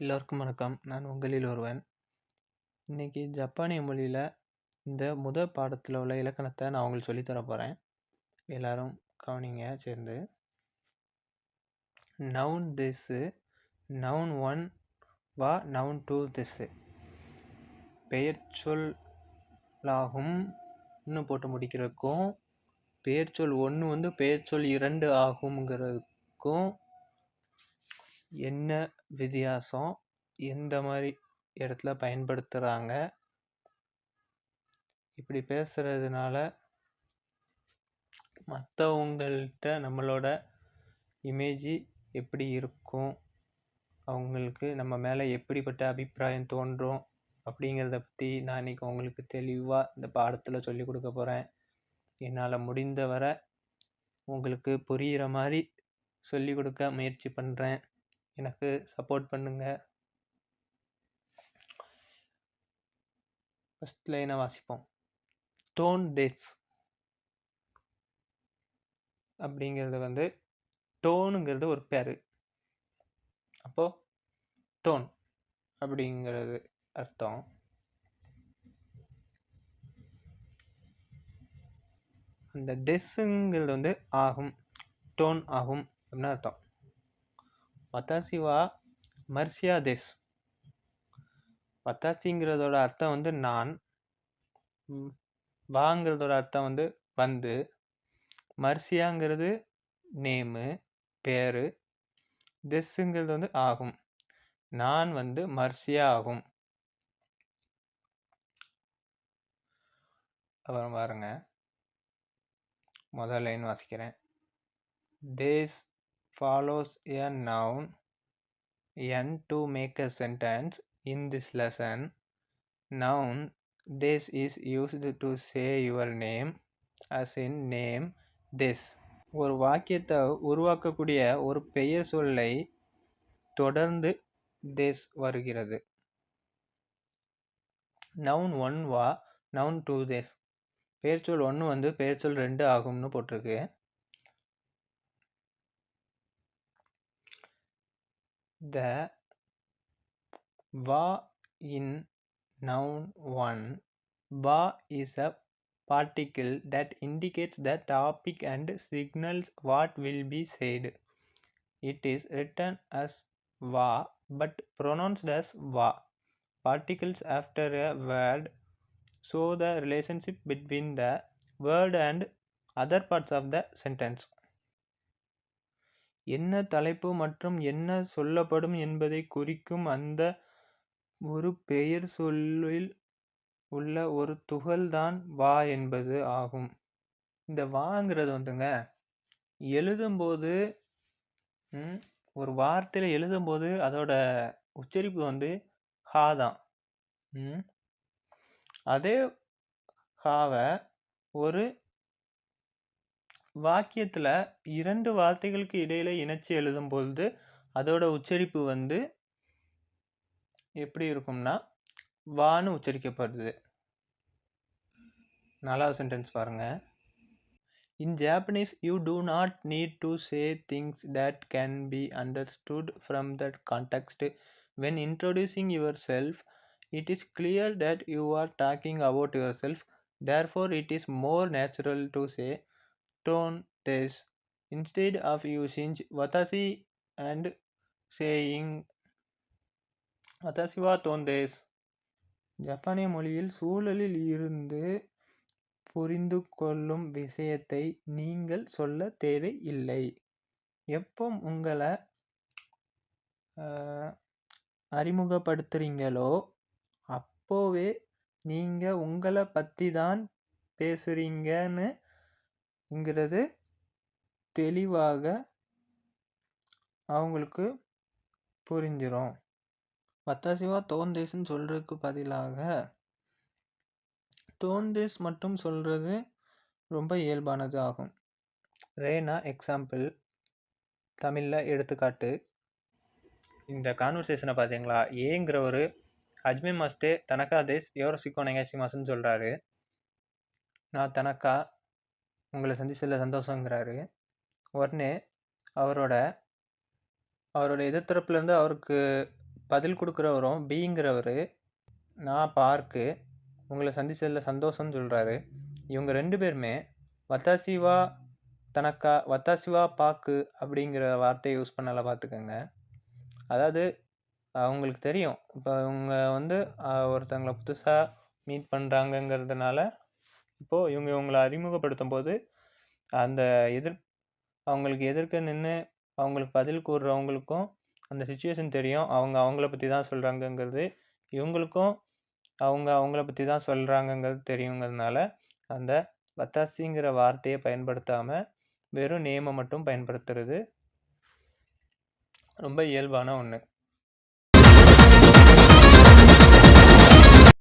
எல்லோருக்கும் வணக்கம். நான் உங்களில் ஒருவன். இன்னைக்கு ஜப்பானிய மொழியில் இந்த முதல் பாடத்தில் உள்ள இலக்கணத்தை நான் உங்களுக்கு சொல்லித்தர தரப் எல்லாரும் கவனிங்க சேர்ந்து. நவுன் திஸ்ஸு, நவுன் ஒன் வா நவுன் டூ திஸ்ஸு. பெயர்ச்சொல்லாகும் இன்னும் போட்டு முடிக்கிறதுக்கும், பெயர்ச்சொல் ஒன்று வந்து பெயர்ச்சொல் இரண்டு ஆகுங்கிறதுக்கும் என்ன வித்தியாசம்? எந்த மாதிரி இடத்துல பயன்படுத்துகிறாங்க இப்படி பேசுகிறதுனால மற்றவங்கள்ட்ட நம்மளோட இமேஜ் எப்படி இருக்கும்? அவங்களுக்கு நம்ம மேலே எப்படிப்பட்ட அபிப்பிராயம் தோன்றும்? அப்படிங்கிறத பற்றி நான் இன்னைக்கு உங்களுக்கு தெளிவாக இந்த பாடத்தில் சொல்லிக் கொடுக்க போகிறேன். என்னால் முடிந்த வரை உங்களுக்கு புரிகிற மாதிரி சொல்லிக் கொடுக்க முயற்சி பண்ணுறேன். எனக்கு சப்போர்ட் பண்ணுங்க. ஃபஸ்ட் லைனை வாசிப்போம். டோன் டெஸ் அப்படிங்கிறது வந்து டோனுங்கிறது ஒரு பேர். அப்போ டோன் அப்படிங்கிறது அர்த்தம். அந்த டெஸ்ஸுங்கிறது வந்து ஆகும். டோன் ஆகும் அப்படின்னு அர்த்தம். வத்தாசிவா மர்சியா டெஸ் வத்தாசிங்கிறதோட அர்த்தம் வந்து நான். வாங்கிறதோட அர்த்தம் வந்து வந்து. மர்சியாங்கிறது நேமு பேரு. டெஸ்ஸுங்கிறது வந்து ஆகும். நான் வந்து மர்சியா ஆகும். அப்புறம் பாருங்க. முதல் லைன் வாசிக்கிறேன். This follows a noun and to make a sentence. In this lesson noun this is used to say your name as in name this. ஒரு வாக்கியத்தை உருவாக்கக்கூடிய ஒரு பெயர் சொல்லை தொடர்ந்து திஸ் வருகிறது. நவுன் ஒன் வா? நவுன் டூ திஸ் பெயர்ச்சொல் ஒன்று வந்து பெயர்ச்சொல் ரெண்டு ஆகும்னு போட்டிருக்கு. The va in noun 1 va is a particle that indicates the topic and signals what will be said. It is written as va but pronounced as va. Particles after a word show the relationship between the word and other parts of the sentence. என்ன தலைப்பு மற்றும் என்ன சொல்லப்படும் என்பதை குறிக்கும் அந்த ஒரு பெயர் சொல்லில் உள்ள ஒரு துகள் தான் வா என்பது ஆகும். இந்த வாங்கிறது வந்துங்க. எழுதும்போது ஒரு வார்த்தையில் எழுதும்போது அதோட உச்சரிப்பு வந்து ஹா தான். அதே ஹாவை ஒரு வாக்கியத்தில் இரண்டு வார்த்தைகளுக்கு இடையில இணைச்சி எழுதும்பொழுது அதோட உச்சரிப்பு வந்து எப்படி இருக்கும்னா வான்னு உச்சரிக்கப்படுது. நல்லா சென்டென்ஸ் பாருங்க. In Japanese you do not need to say things that can be understood from that context when introducing yourself it is clear that you are talking about yourself therefore it is more natural to say tone say tone of using of and saying and wa tone தோந்தேஸ் ஜப்பானிய மொழியில் சூழலில் இருந்து புரிந்து கொள்ளும் விஷயத்தை நீங்கள் சொல்ல தேவை இல்லை எப்போ உங்களை அறிமுகப்படுத்துறீங்களோ அப்போவே நீங்கள் உங்களை பற்றி தான் இங்கிறது தெளிவாக அவங்களுக்கு புரிஞ்சிடும் வத்தாசிவா தோந்தேஸ்ன்னு சொல்கிறதுக்கு பதிலாக தோந்தேஸ் மட்டும் சொல்கிறது ரொம்ப இயல்பானது ஆகும். ரேனா எக்ஸாம்பிள் தமிழில் எடுத்துக்காட்டு. இந்த கான்வர்சேஷனை பார்த்தீங்களா ஏங்கிற ஒரு அஜ்மே மாஸ்டே தனக்கா தேஸ் யோரசிக்கோ நெகாசி மாஸ்ன்னு சொல்கிறாரு நான் தனக்கா உங்களை சந்திச்சதில் சந்தோஷங்கிறாரு. உடனே அவரோட அவரோட எதிர்த்தரப்புலேருந்து அவருக்கு பதில் கொடுக்குறவரும் பிங்கிறவர் நான் பார்க்கு உங்களை சந்திச்சதில் சந்தோஷம்னு சொல்கிறாரு இவங்க ரெண்டு பேருமே வத்தாசிவா தனக்கா வத்தாசிவா பாக்கு அப்படிங்கிற வார்த்தையை யூஸ் பண்ணல பார்த்துக்கோங்க அதாவது அவங்களுக்கு தெரியும். இப்போ இவங்க வந்து அஹ், புதுசாக மீட் பண்ணுறாங்கங்கிறதுனால இப்போது இவங்க இவங்களை அறிமுகப்படுத்தும் போது அந்த எதிர் அவங்களுக்கு எதிர்க்க நின்று அவங்களுக்கு பதில் கூறுறவங்களுக்கும் அந்த சுச்சுவேஷன் தெரியும். அவங்க அவங்கள பற்றி தான் சொல்கிறாங்கங்கிறது இவங்களுக்கும் அவங்க அவங்கள பற்றி தான் சொல்கிறாங்கங்கிறது தெரியுங்கிறதுனால அந்த வத்தாசிங்கிற வார்த்தையை பயன்படுத்தாமல் வெறும் நேமை மட்டும் பயன்படுத்துறது ரொம்ப இயல்பான ஒன்று